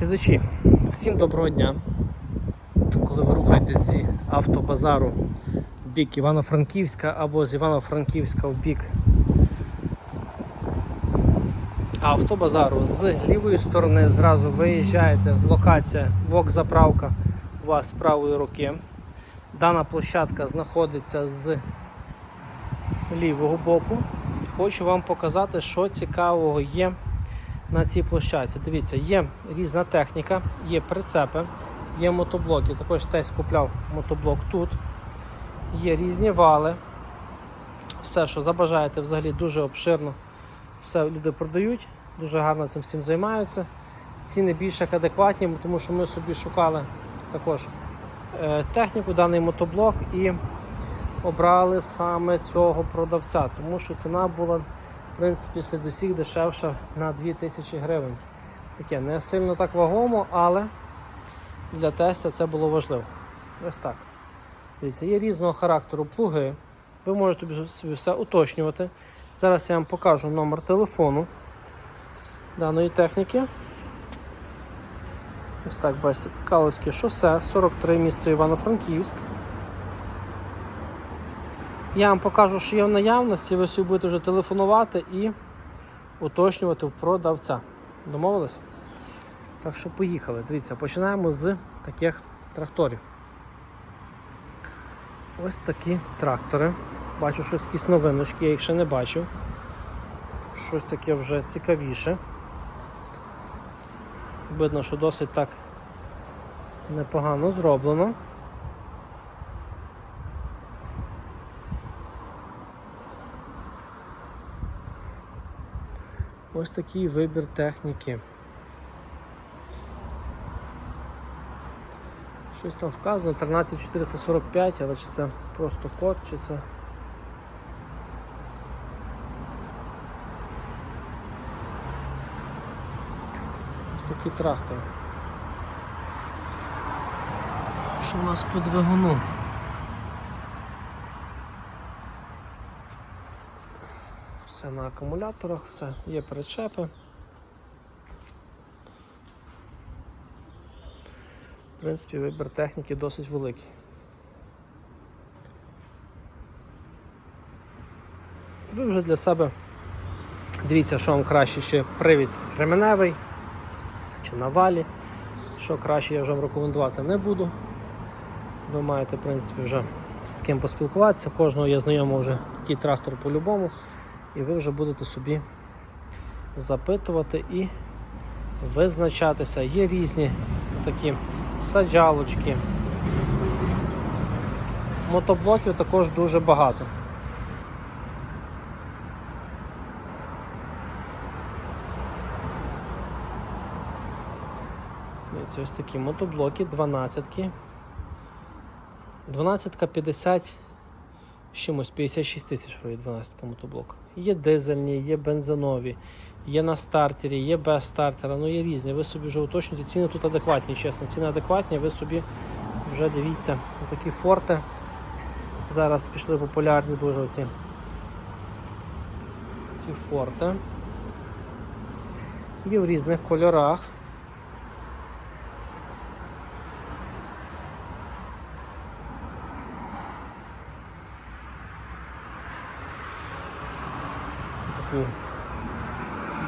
Глядачі, всім доброго дня. Коли ви рухаєтесь зі автобазару в бік Івано-Франківська або з Івано-Франківська в бік автобазару, з лівої сторони зразу виїжджаєте, локація ВОК-заправка у вас з правої руки. Дана площадка знаходиться з лівого боку. Хочу вам показати, що цікавого є на цій площадці. Дивіться, є різна техніка, є прицепи, є мотоблоки. Також теж купляв мотоблок тут. Є різні вали. Все, що забажаєте, взагалі дуже обширно. Все люди продають, дуже гарно цим всім займаються. Ціни більш як адекватні, тому що ми собі шукали також е, техніку, даний мотоблок і обрали саме цього продавця, тому що ціна була в принципі серед усіх дешевша на 2000 гривень. Таке не сильно так вагомо, але для теста це було важливо. Ось так. Дивіться, є різного характеру плуги. Ви можете собі- все уточнювати. Зараз я вам покажу номер телефону даної техніки. Ось так, бачите, Калицьке шосе, 43 місто Івано-Франківськ. Я вам покажу, що є в наявності, ви собі будете вже телефонувати і уточнювати в продавця. Домовилися? Так що поїхали. Дивіться, починаємо з таких тракторів. Ось такі трактори. Бачу, щось якісь новиночки, я їх ще не бачив. Щось таке вже цікавіше. Видно, що досить так непогано зроблено. Ось такий вибір техніки. Щось там вказано, 13445, але чи це просто код, чи це. Ось такий трактор. Що у нас по двигуну? Все на акумуляторах, все, є причепи. В принципі, вибір техніки досить великий. Ви вже для себе дивіться, що вам краще, чи привід ременевий, чи на валі. Що краще, я вже вам рекомендувати не буду. Ви маєте, в принципі, вже з ким поспілкуватися. Кожного є знайомо вже такий трактор по-любому. І ви вже будете собі запитувати і визначатися. Є різні такі саджалочки. Мотоблоків також дуже багато. Дивіться, ось такі мотоблоки, 12-ки. 12-ка 50 чимось 56 тисяч вроді 12 мотоблок. Є дизельні, є бензинові, є на стартері, є без стартера, ну є різні. Ви собі вже уточнюєте. Ціни тут адекватні, чесно. Ціни адекватні, ви собі вже дивіться. Такі форти. Зараз пішли популярні дуже оці. Такі форти. Є в різних кольорах. Такі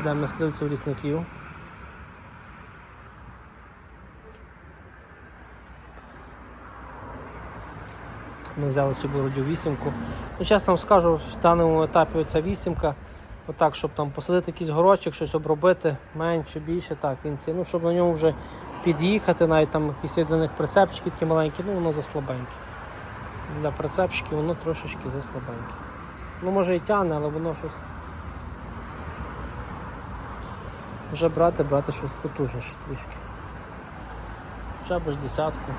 для мисливців лісників. Ми взяли собі вроді вісімку. Ну, чесно скажу, в даному етапі ця вісімка, отак, щоб там посадити якийсь горочок, щось обробити, менше, більше, так, він ці, ну, щоб на ньому вже під'їхати, навіть там якісь для них прицепчики такі маленькі, ну воно заслабеньке. Для прицепчиків воно трошечки заслабеньке. Ну може і тягне, але воно щось. Вже брати, брати щось потужніше трішки. Хоча б ж десятку.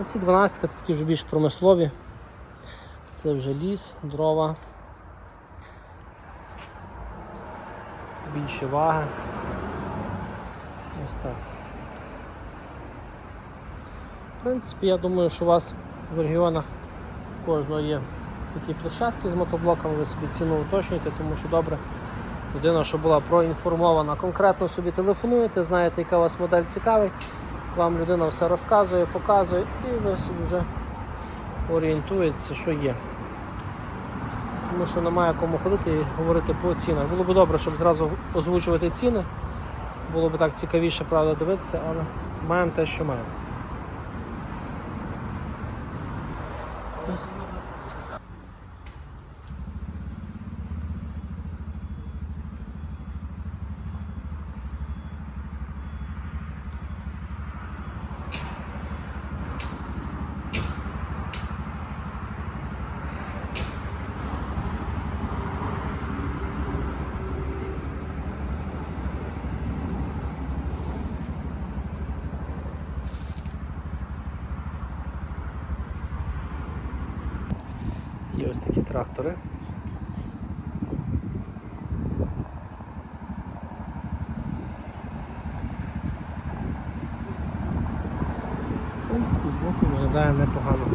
Оці 12 це такі вже більш промислові. Це вже ліс, дрова. Більше ваги. Ось так. В принципі, я думаю, що у вас в регіонах кожного є такі площадки з мотоблоками, ви собі ціну уточнюєте, тому що добре Людина, що була проінформована, конкретно собі телефонуєте, знаєте, яка вас модель цікавить. Вам людина все розказує, показує, і ви собі вже орієнтуєтеся, що є. Тому що немає кому ходити і говорити по цінах. Було б добре, щоб зразу озвучувати ціни. Було б так цікавіше, правда, дивитися, але маємо те, що маємо. Ось такі трактори. В принципі, непогано.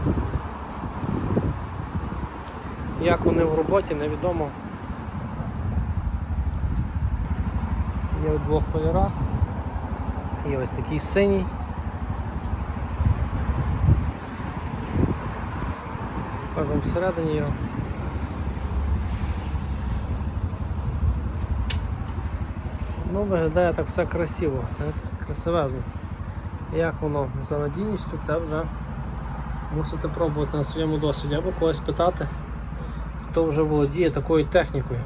Як вони в роботі, невідомо. Є в двох кольорах. Є ось такий синій. Покажемо всередині його. Ну, виглядає так все красиво, красивезно. Як воно за надійністю, це вже мусите пробувати на своєму досвіді або когось питати, хто вже володіє такою технікою.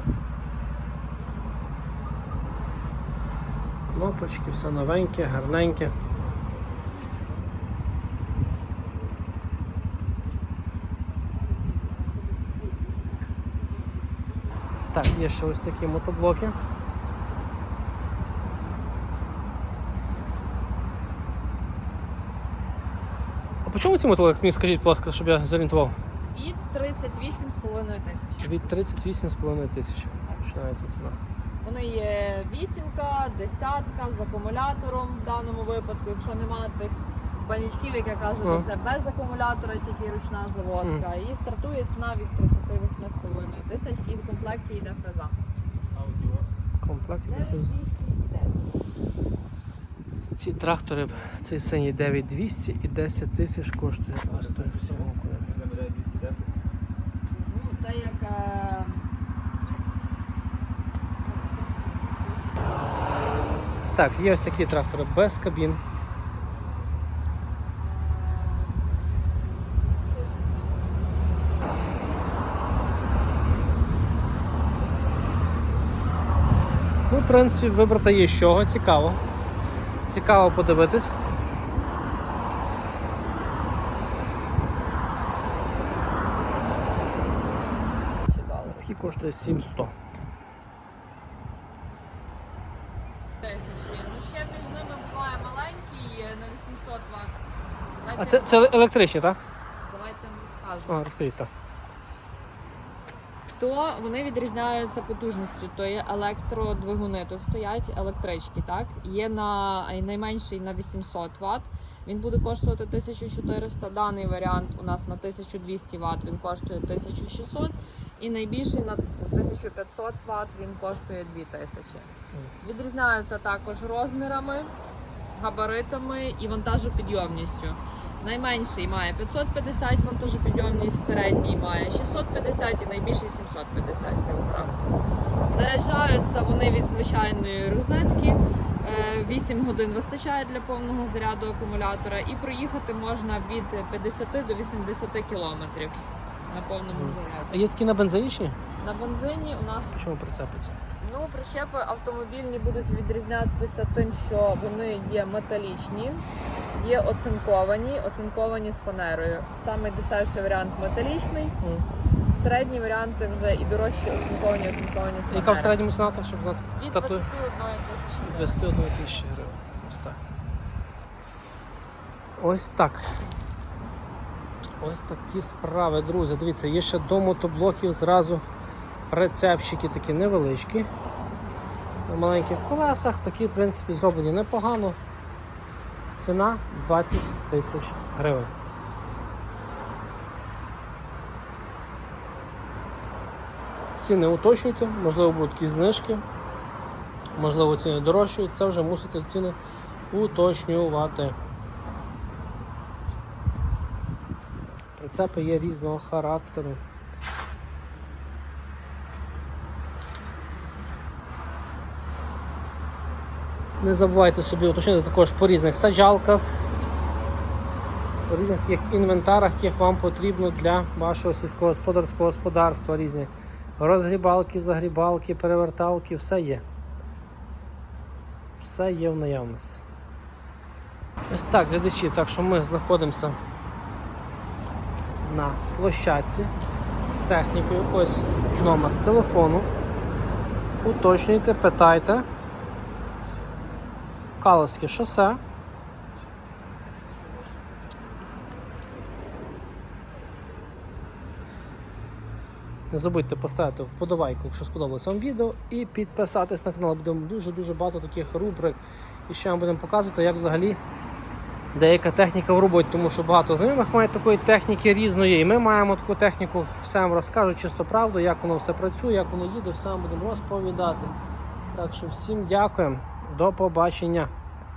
Кнопочки, все новеньке, гарненьке. Так, є ще ось такі мотоблоки. А по чому ці мотоблоки? Мені скажіть, будь ласка, щоб я зорієнтував. Від 38,5 тисяч. Від 38,5 тисяч починається ціна. Вони є вісімка, десятка з акумулятором в даному випадку. Якщо немає цих банячків, як я кажу, то це без акумулятора, тільки ручна заводка. І стартує ціна від 38,5 тисяч і в комплекті йде фреза. В комплекті такі. Ці трактори, цей синій 9200 і 10 тисяч коштує. Ну, це як е, Так, є ось такі трактори без кабін. Принципі, вибрати є з чого, цікаво. Цікаво подивитись. чудово. Коштує 700. Ну ще між ними буває маленький на 800 Вт. А це, це електричні, так? Давайте вам розкажу. А, розкажіть так. То вони відрізняються потужністю. То є електродвигуни, тут стоять електрички. Так є на найменший на 800 Вт. Він буде коштувати 1400. Даний варіант у нас на 1200 Вт він коштує 1600. І найбільший на 1500 Вт він коштує 2000. Відрізняються також розмірами, габаритами і вантажопідйомністю. Найменший має 550 вантажопідйомність, середній має 650 і найбільший 750 кг. Заряджаються вони від звичайної розетки. Е, 8 годин вистачає для повного заряду акумулятора і проїхати можна від 50 до 80 км на повному заряді. А є такі на бензині? На бензині у нас Чому прицепиться? Ну, прищепи автомобільні будуть відрізнятися тим, що вони є металічні, є оцинковані, оцинковані з фанерою. Самий дешевший варіант металічний, середні варіанти вже і дорожчі оцинковані, оцинковані з. Яка в середньому ціна, так, щоб знати? Від Стартує? 21 тисячі. 21 тисячі гривень. Ось так. Ось так. Ось такі справи, друзі. Дивіться, є ще до мотоблоків зразу прицепчики такі невеличкі. На маленьких колесах такі, в принципі, зроблені непогано. Ціна 20 тисяч гривень. Ціни уточнюйте, можливо, будуть якісь знижки. можливо, ціни дорожчають, це вже мусите ціни уточнювати. Прицепи є різного характеру. Не забувайте собі уточнити також по різних саджалках, по різних таких інвентарах, яких вам потрібно для вашого сільськогосподарського господарства. Різні розгрібалки, загрібалки, переверталки, все є. Все є в наявності. Ось так, глядачі, так що ми знаходимося на площадці з технікою. Ось номер телефону. Уточнюйте, питайте. Каловське шосе. Не забудьте поставити вподобайку, якщо сподобалося вам відео, і підписатись на канал. Буде дуже-дуже багато таких рубрик. І ще вам будемо показувати, як взагалі деяка техніка в роботі, тому що багато знайомих має такої техніки різної. І ми маємо таку техніку, все вам розкажу чисто правду, як воно все працює, як воно їде, все вам будемо розповідати. Так що всім дякуємо, до побачення.